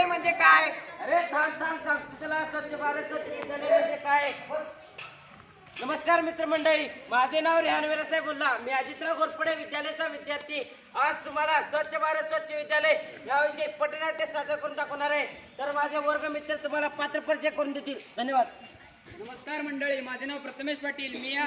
विद्यालय म्हणजे काय? अरे थांब थांब सांगतो तुला स्वच्छ भारत स्वच्छ विद्यालय म्हणजे काय? नमस्कार मित्रमंडळी. माझे नाव रेहान विरासाहेब बोलला मी अजितराव घोरपडे विद्यालयाचा विद्यार्थी. आज तुम्हाला स्वच्छ भारत स्वच्छ विद्यालय याविषयी पटनाट्य सादर करून दाखवणार आहे. तर माझे वर्ग मित्र तुम्हाला पात्र परिचय करून देतील. धन्यवाद. नमस्कार मंडळी. माझे नाव प्रथमेश पाटील. मी या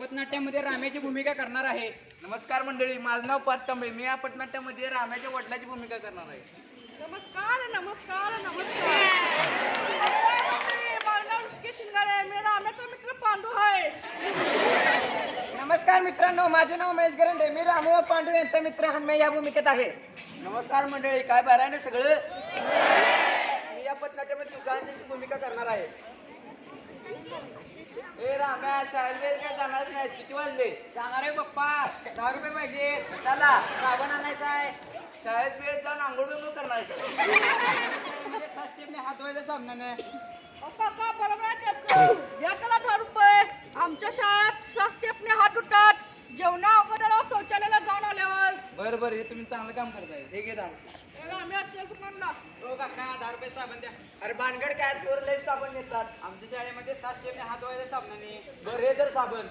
पथनाट्यामध्ये रामेची भूमिका करणार आहे. नमस्कार मंडळी. माझं नाव तांबे मी या पटनाट्यामध्ये रामाच्या वडिलाची भूमिका करणार आहे. नमस्कार नमस्कार नमस्कार. नमस्कार म्हणजे ऋषिकेश शिंगारे आहे. मी रामाचा मित्र पांडू आहे. नमस्कार मित्रांनो माझे नाव महेश गरंडे मी रामू पांडू यांचा मित्र हन्मय या भूमिकेत आहे. नमस्कार मंडळी काय बरं आहे ना सगळं? मी या पथनाट्यामध्ये गांधीची भूमिका करणार आहे. ए राम्या शाळेत काय जाणारच नाही किती वाजले? जाणार आहे पप्पा दहा रुपये पाहिजे. चला साबण आणायचा आहे. शाळेत वेळ जाऊन आंघोळ बिंघोळ करणार. म्हणजे सहा स्टेपने हात धुवायचा साबणाने अहो, काका त्याला दहा रुपये. आमच्या शाळेत सहा स्टेपने हात उठतात. जेवणा अगोदर शौचालयाला जाऊन आल्यावर. बरं बरं हे तुम्ही चांगलं काम करताय हे घे दारू. ए, राम्या चल दुकानला हो काका दहा रुपये साबण द्या. अरे भानगड काय? चोर लय साबण येतात. आमच्या शाळेमध्ये सहा स्टेपने हात धुवायचा साबणाने बरं हे तर साबण.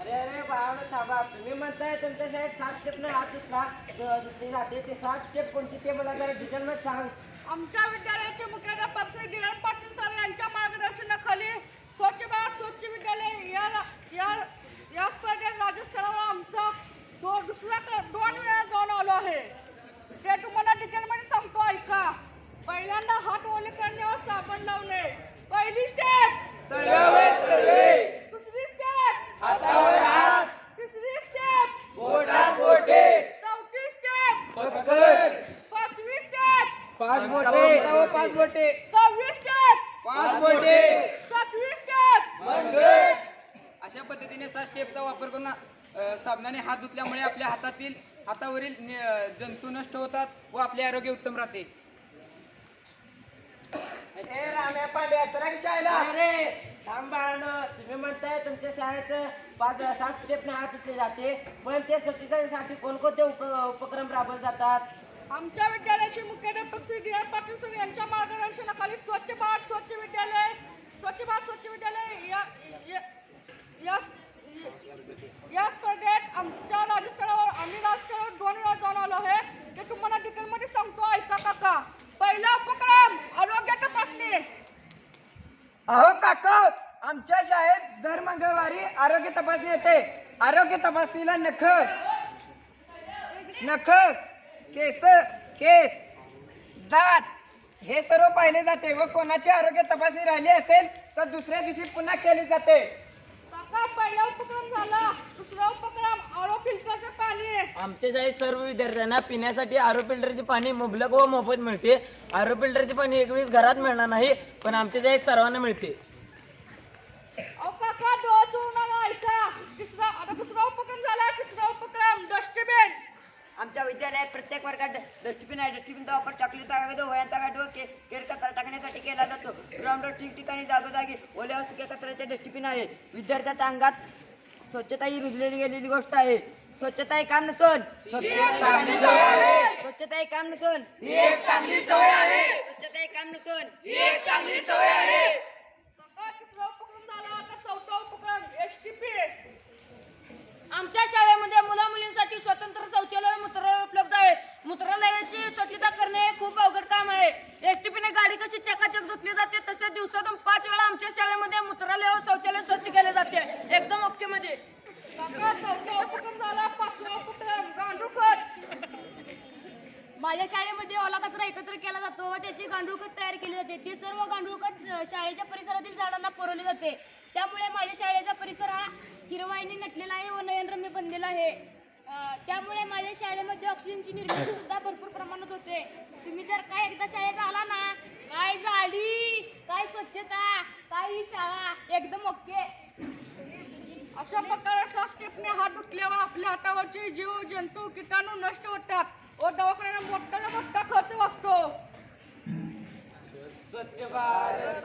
अरे अरे बाळानं थांबा. तुम्ही म्हणताय तुमच्या शाळेत सात स्टेप हात उचला दुसरी जाते ते सात स्टेप कोणती ते मला जरा डिटेलमध्ये सांग. आमच्या विद्यालयाचे मुख्याध्यापक श्री धीरन पाटील सर यांच्या मार्गदर्शनाखाली स्वच्छ भारत स्वच्छ विद्यालय या या या स्पर्धेत राज्यस्तरावर आमचा दो दुसरा दोन वेळा जाऊन आलो आहे. ते तुम्हाला डिटेलमध्ये सांगतो ऐका. पहिल्यांदा हात ओले करण्यावर साबण लावणे पहिली स्टेप तळव्यावर तळवे दुसरी स्टेप हातावर हात तिसरी स्टेप बोटात बोटे चौथी स्टेप पकड पाचवी स्टेप पाच बोटावर पाच बोटे. सहावी स्टेप. पाच बोटे. स्टेप. मनगट अशा पद्धतीने सहा स्टेपचा वापर करून अ, साबणाने हात धुतल्यामुळे आपल्या हातातील हातावरील नि- अ, जंतू नष्ट होतात व आपले आरोग्य उत्तम राहते. ए राम्या पांड्या चला की शाळेला. अरे थांब बाळानं. तुम्ही म्हणताय तुमच्या शाळेत पाच सात स्टेपने हात उचले जाते. पण ते स्वच्छतेसाठी कोणकोणते उप उपक्रम राबवले जातात? आमच्या विद्यालयाचे मुख्याध्यापक Shri D R Patil sir यांच्या मार्गदर्शनाखाली स्वच्छ भारत स्वच्छ विद्यालय स्वच्छ भारत स्वच्छ विद्यालय या या- या या स्पर्धेत आमच्या राजस्थानावर आम्ही राष्ट्रस्तरावर दोन वेळा जाऊन आलो आहे. ते तुम्हाला डिटेलमध्ये सांगतो. ऐका काका. पहिला उपक्रम आरोग्य तपासणी अहो काका आमच्या शाळेत दर मंगळवारी आरोग्य तपासणी येते. आरोग्य तपासणीला नख नख केस केस दात हे सर्व पाहिले जाते व कोणाची आरोग्य तपासणी राहिली असेल तर दुसऱ्या दिवशी पुन्हा केली जाते. काका पहिला उपक्रम झाला. दुसरा उपक्रम आरो फिल्टरचे पाणी आमच्या शाळेत सर्व विद्यार्थ्यांना पिण्यासाठी आरो फिल्टरचे पाणी मुबलक व मोफत मिळते. आरो फिल्टरचे पाणी एकवीस घरात मिळणार नाही पण आमच्या शाळेत सर्वांना मिळते. अहो काका डोळ चोळू नका ऐका. तिसरा आता दुसरा उपक्रम झाला तिसरा उपक्रम डस्टबिन महाविद्यालयात विद्यालयात प्रत्येक वर्गात डस्टबिन आहे. डस्टबिनचा वापर चॉकलेटचा कागद वयांचा कागद व के केर कचरा टाकण्यासाठी केला जातो. ग्राउंडवर ठिकठिकाणी जागोजागी ओल्या सुक्या कचऱ्याचे डस्टबिन आहे. विद्यार्थ्याच्या अंगात स्वच्छता ही रुजलेली गेलेली गोष्ट आहे. स्वच्छता हे काम नसून. स्वच्छता हे काम नसून. स्वच्छता हे काम नसून. आमच्या शाळेमध्ये मुला मुलींसाठी स्वतंत्र शौचालय मूत्रालय उपलब्ध आहे मूत्रालयाची स्वच्छता करणे हे खूप अवघड काम आहे एस टी पीने गाडी कशी चकाचक धुतली जाते तसे दिवसातून पाच वेळा आमच्या शाळेमध्ये मूत्रालय व शौचालय स्वच्छ केले जाते. एकदम ओके मध्ये. गांडूळखत माझ्या शाळेमध्ये ओला कचरा एकत्र केला जातो व त्याची गांडूळ खत तयार केली जाते. ते सर्व गांडूळ खत श- शाळेच्या परिसरातील झाडांना पुरवले जाते. त्यामुळे माझ्या शाळेचा परिसर हा हिरवाईने नटलेला आहे व नयनरम्य बनलेला आहे. त्यामुळे माझ्या शाळेमध्ये ऑक्सिजनची निर्मिती सुद्धा भरपूर प्रमाणात होते. तुम्ही जर काय एकदा शाळेत आला ना स्वच्छता काय ही शाळा एकदम ओके. अशा प्रकारे सहा स्टेपने हात धुतल्यावर आपल्या हातावरचे जीव जंतू किटाणू नष्ट होतात व दवाखान्याला मोठा मोठा खर्च वाचतो. Swachh Bharat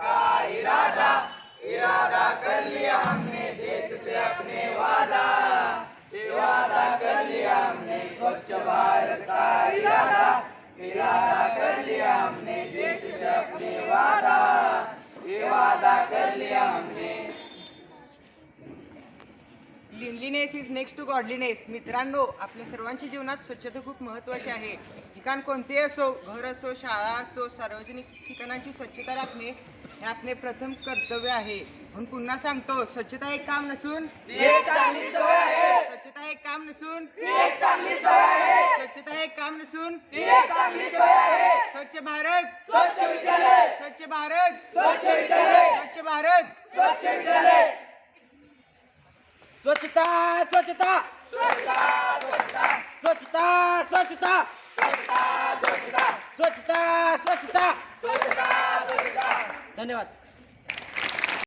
cleanliness is next to godliness मित्रांनो आपल्या सर्वांच्या जीवनात स्वच्छता खूप महत्त्वाची आहे. ठिकाण कोणतेही असो घर असो शाळा असो सार्वजनिक ठिकाणांची स्वच्छता राखणे हे आपले प्रथम कर्तव्य आहे. म्हणून पुन्हा सांगतो स्वच्छता एक काम नसून स्वच्छता एक काम नसून स्वच्छता एक काम नसून स्वच्छ भारत. स्वच्छ भारत. स्वच्छ भारत. स्वच्छता स्वच्छता स्वच्छता स्वच्छता स्वच्छता स्वच्छता धन्यवाद